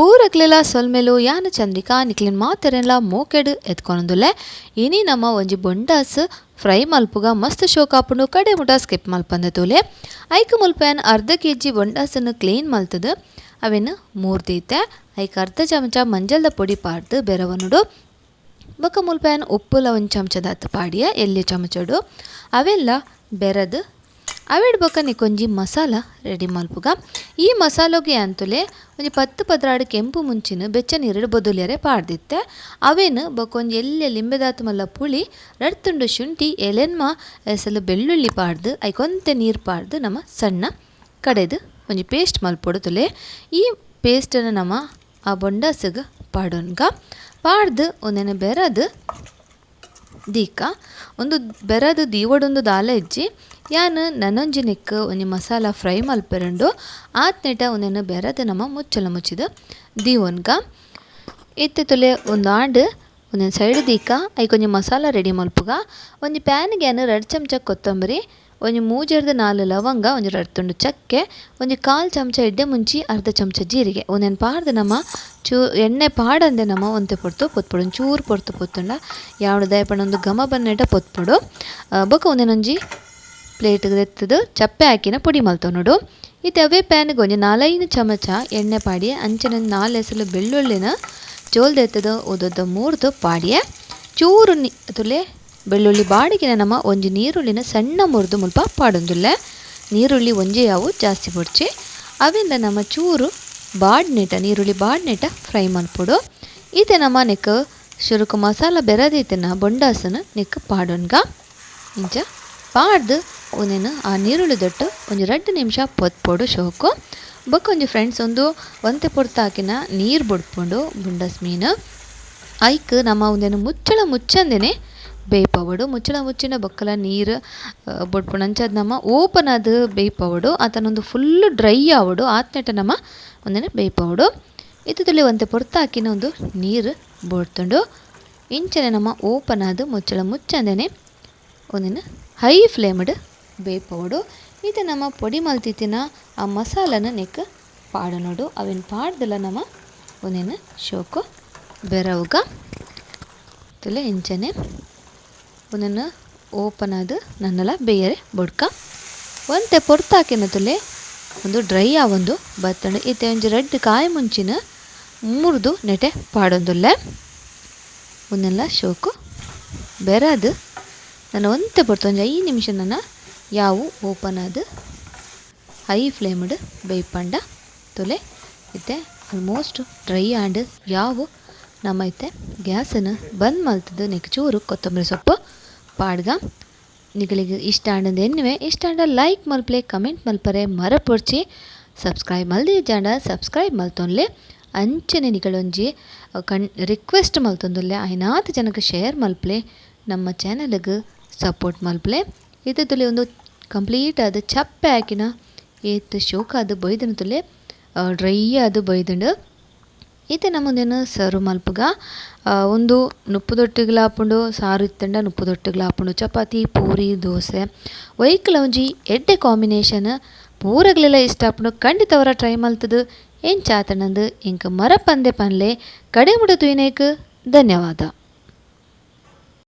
ಪೂರಕ್ಲೆಲ ಸೊಲ್ಮೆಲು ಯಾನ ಚಂದ್ರಿಕಾ ನಿಕ್ಲೆನ್ ಮಾತೆರೆಲ್ಲ ಮೋಕೆಡ್ ಎತ್ಕೊಂಡುಲೆ ಇನಿ ನಮ್ಮ ಒಂಜಿ ಬೊಂಡಾಸ್ ಫ್ರೈ ಮಲ್ಪುಗ ಮಸ್ತ್ ಶೋಕಾಪುಂಡು ಕಡೆ ಮುಟ ಸ್ಕಿಪ್ ಮಲ್ಪಂದ ತೂಲೆ ಐಕ್ ಮುಲ್ಪೆನ್ ಅರ್ಧ ಕೆ ಜಿ ಬೊಂಡಾಸನ್ನು ಕ್ಲೀನ್ ಮಲ್ತದ. ಅವೆನ್ ಮೂರ್ ದೀತೆ. ಐಕ್ ಅರ್ಧ ಚಮಚ ಮಂಜಲ್ದ ಪುಡಿ ಪಾಡ್ದು ಬೆರವನುಡು ಬೊಕ ಮುಲ್ಪೆನ್ ಉಪ್ಪುಲ ಒಂಜಿ ಚಮಚದಾತ್ ಪಾಡಿಯ ಎಲ್ಲಿ ಚಮಚಡು. ಅವೆಲ್ಲ ಬೆರದು ಅವೆಡ್ ಬೊಕ ನಿಕೊಂಜಿ ಮಸಾಲ ರೆಡಿ ಮಲ್ಪುಗ ಈ ಮಸಾಲೊಗೆ ಅಂತುಲೆ ಒಂಜಿ ಪತ್ತು ಪದ್ರಾಡ್ ಕೆಂಪು ಮುಂಚಿನ ಬೆಚ್ಚ ನೀರುಡು ಬೊದುಲ್ಯರೆ ಪಾಡ್ದಿತ್ತೆ. ಅವೆನ್ ಬೊಕೊಂಜಿ ಎಲ್ಯ ಲಿಂಬೆದಾತ್ ಮಲ್ಲ ಪುಳಿ, ರಡ್ತುಂಡು ಶುಂಠಿ, ಎಲೆನ್ಮ, ಎಸಲು ಬೆಳ್ಳುಳ್ಳಿ ಪಾಡ್ದು, ಐಕೊಂತೆ ನೀರು ಪಾಡ್ದು ನಮ ಸಣ್ಣ ಕಡೆದು ಒಂಜಿ ಪೇಸ್ಟ್ ಮಲ್ಪೊಡು ಈ ಪೇಸ್ಟನ್ನು ನಮ ಆ ಬೊಂಡಾಸಗ ಪಾಡೋನ್ಗ. ಪಾಡ್ದು ಒಂದೇನೆ ಬೆರದು ದೀಕ. ಒಂದು ಬೆರದು ದೀವಡೊಂದು ದಾಲ ಇಜ್ಜಿ. ಯಾನ್ ನನೊಂಜಿ ನೆಕ್ ಒಂಜಿ ಮಸಾಲ ಫ್ರೈ ಮಲ್ಪೆರುಂಡು ಆತ್ನೆಟ ಒಂದೆನ್ ಬೆರದು ನಮ ಮುಚ್ಚಲ ಮುಚ್ಚಿದ. ದೀವೊನ್ಗ ಇತ್ತೆ ತುಲೆ ಒಂದು ಆಂಡ್ ಒಂದೊಂದು ಸೈಡ್ ದೀಕ ಐಕೊಂಜಿ ಮಸಾಲ ರೆಡಿ ಮಲ್ಪುಗ. ಒಂಜಿ ಪ್ಯಾನ್ಗೆ ಯಾನ್ ರಡ್ಡ್ ಚಮಚ ಕೊತ್ತಂಬರಿ ಒಂಜಿ ಮೂಜರ್ದ ನಾಲ್ ಲವಂಗ ಒಂಜಿ ರಡ್ತುಂಡು ಚಕ್ಕೆ ಒಂಜಿ ಕಾಲ್ ಚಮಚ ಎಡ್ಡೆ ಮುಂಚಿ ಅರ್ಧ ಚಮಚ ಜೀರಿಗೆ. ಒಂದೆನ್ ಪಾಡ್ದ್ ನಮ್ಮ ಚೂ ಎಣ್ಣೆ ಪಾಡಂದೆ ನಮ ಒಂತೆ ಪೊರ್ತು ಪೊತ್ಪೊಡು ಚೂರು ಪೊರ್ತು ಪೊತ್ತುಂಡ. ಯಾವಡು ದಯಪಣ್ಣ ಒಂದು ಘಮ ಬನ್ನೆಟ ಪೊತ್ಪೊಡು. ಬೊಕ ಒಂದೆನೊಂಜಿ ಪ್ಲೇಟ್ಗ್ ಎತ್ತದು, ಚಪ್ಪೆ ಹಾಕಿನ ಪುಡಿ ಮಲ್ತೊನೊಡು ಇತ್ತೆ ಅವೇ ಪ್ಯಾನ್ಗೆ ಒಂಜಿ ನಾಲೈನು ಚಮಚ ಎಣ್ಣೆ ಪಾಡಿ, ಅಂಚನೆ ನಾಲ್ ಎಸಲು ಬೆಳ್ಳುಳ್ಳಿನ ಜೋಲ್ದೆತ್ತದ ಉದ್ದ ಮೂರ್ದು ಪಾಡಿಯೆ. ಚೂರು ನಿ, ತುಲೆ, ಬೆಳ್ಳುಳ್ಳಿ ಬಾಡಿಗೆನ ನಮ್ಮ ಒಂಜಿ ನೀರುಳ್ಳಿನ ಸಣ್ಣ ಮುರಿದು ಮುಲ್ಪ ಪಾಡೊಂದುಲ್ಲೆ. ನೀರುಳ್ಳಿ ಒಂಜಿ ಯಾವು ಜಾಸ್ತಿ ಬುಡ್ಚಿ. ಅವೆಂದ ನಮ್ಮ ಚೂರು ಬಾಡ್ನೆಟ, ನೀರುಳ್ಳಿ ಬಾಡ್ನೆಟ ಫ್ರೈ ಮಲ್ಪೊಡು. ಇದೆ ನಮ ನೆಕ್ ಶುರುಕು ಮಸಾಲ ಬೆರದಿತ್ತಿನ ಬೊಂಡಾಸನ ನೆಕ್ ಪಾಡೊನ್ಗ ಇಂಚ, ಪಾಡ್ದು ಒಂದೆನ್ ಆ ನೀರುಳ್ಳಿ ದೊಟ್ಟು ಒಂದು ಎರಡು ನಿಮಿಷ ಪೊತ್ಪೊಡು ಶೋಕು. ಬೊಕ ಒಂಜಿ ಫ್ರೆಂಡ್ಸ್ ಒಂದು ಒಂತೆ ಪೊರ್ತಾಕಿನ ನೀರು ಬೊಡ್ಪುಂಡು ಬುಂಡಸ್ ಮೀನು. ಐಕ್ ನಮ ಒಂದೇನು ಮುಚ್ಚಳ ಮುಚ್ಚಂದೆನೆ. ಬೇಯ್ಪವಡು ಮುಚ್ಚಳ ಮುಚ್ಚಿನ ಬೊಕ್ಕಲ ನೀರು ಬೊಡ್ಪುಂಡು. ಅಂಚದ ನಮ ಓಪನ್ ಆದ್ ಬೇಯ್ಪವಡು. ಆತನೊಂದು ಫುಲ್ಲು ಡ್ರೈ ಆವಡು. ನಮ ಒಂದೇನು ಬೇಯ್ಪವಡು. ಇತ್ತೆ ಒಂದು ಒಂತೆ ಪೊರ್ತಾಕಿನ ಒಂದು ನೀರು ಬೋಡ್ತುಂಡು. ಇಂಚನೆ ನಮ ಓಪನ್ ಆದ ಮುಚ್ಚಳ ಮುಚ್ಚಂದೆನೆ. ಒಂದೆನ ಹೈ ಫ್ಲೇಮ್ಡ್ ಬೇಯ್ಪವಡು ಇತ್ತೆ ನಮ್ಮ ಪೊಡಿ ಮಲ್ತಿತ್ತಿನ ಆ ಮಸಾಲನ ನೆಕ್ ಪಾಡನೊಡು ಅವೆನ್ ಪಾಡ್ದಲ್ಲ ನಮ್ಮ ಒಂದೇನು ಶೋಕು ಬೆರವುಗ. ತುಲೆ ಇಂಚನೆ ಒಂದನ್ನು ಓಪನ್ ಅದು ನನ್ನಲ್ಲ ಬೇಯರೆ ಬೊಡ್ಕ. ಒಂತೆ ಪೊರ್ತಾಕಿನ ತುಲೆ ಒಂದು ಡ್ರೈ ಆ ಒಂದು ಬತ್ತಂಡು ಇತ್ತೆ ಒಂಜಿ ರೆಡ್ ಕಾಯಿ ಮುಂಚಿನ ಮುರಿದು ನೆಟೆ ಪಾಡೊಂದುಲ್ಲೆ. ಒಂದೆಲ್ಲ ಶೋಕು ಬೆರದು. ನಾನು ಒಂತೆ ಒಂಜಿ ಐದು ನಿಮಿಷ ನನ್ನ ಯಾವು? ಓಪನ್ ಆದ. ಹೈ ಫ್ಲೇಮ್ಡ್ ಬೇಯ್ಪಂಡ ತೊಲೆ ಇತ್ತೆ. ಆಲ್ಮೋಸ್ಟ್ ಡ್ರೈ ಆ್ಯಂಡ್ ಯಾವು? ನಮ್ಮ ಇತ್ತೆ. ಗ್ಯಾಸನ್ನು ಬಂದ್ ಮಲ್ತದ ನೆಕ್ ಚೂರು ಕೊತ್ತಂಬರಿ ಸೊಪ್ಪು ಪಾಡ್ಗ ನಿಗಳಿಗೆ ಇಷ್ಟ ಆಂಡಂದು ಎನ್ನುವೆ. ಇಷ್ಟ ಆಂಡ ಲೈಕ್ ಮಲ್ಪಲೆ ಕಮೆಂಟ್ ಮಲ್ಪರೆ. ಮರಪೊಡ್ಚಿ. ಸಬ್ಸ್ಕ್ರೈಬ್ ಮಲ್ದಿ ಜಾಂಡ ಸಬ್ಸ್ಕ್ರೈಬ್ ಮಲ್ತೊನ್ಲೆ ಅಂಚನೆ ನಿಗಳೊಂಜಿ. ಕಣ್ ರಿಕ್ವೆಸ್ಟ್ ಮಲ್ತೊಂದುಲ್ಲೆ. ಐನಾತ್ ಜನಕ್ಕೆ ಶೇರ್ ಮಲ್ಪಲೆ. ನಮ್ಮ ಚಾನಲ್ಗೆ ಸಪೋರ್ಟ್ ಮಲ್ಪಲೆ. ತುಲೆ ಒಂದು ಕಂಪ್ಲೀಟ್ ಆದ್ ಚಪ್ಪೆ ಹಾಕಿನ ಏತ್ ಶೋಕ ಅದು ಬೊಯ್ದನ ತುಲೆ ಡ್ರೈ ಆದ್ ಬೊಯ್ದುಂಡು ಈತ ನಮ್ಮದೇನು ಸರ್ವ್ ಮಲ್ಪುಗ ಒಂದು ನುಪ್ಪುದೊಟ್ಟಿಗ್ಲ ಆಪುಂಡು ಸಾರು ಇತ್ತಂಡ ನುಪ್ಪುದೊಟ್ಟಿಗ್ಲ ಆಪುಂಡು ಚಪಾತಿ, ಪೂರಿ, ದೋಸೆ. ವೈಕಲ್ ಒಂಜಿ ಎಡ್ಡೆ ಕಾಂಬಿನೇಷನ್ ಪೂರಗ್ಲೆಲ ಇಷ್ಟ ಆಪುಂಡು. ಖಂಡಿತ ಅವರ ಟ್ರೈ ಮಲ್ತುದು. ಎಂಚಾತನಂದ್ ಇಂಕ ಮರ ಪಂದೆ ಪನ್ಲೆ. ಕಡೆ ಮುಡ ತೂಯಿನೇಕ್ ಧನ್ಯವಾದ.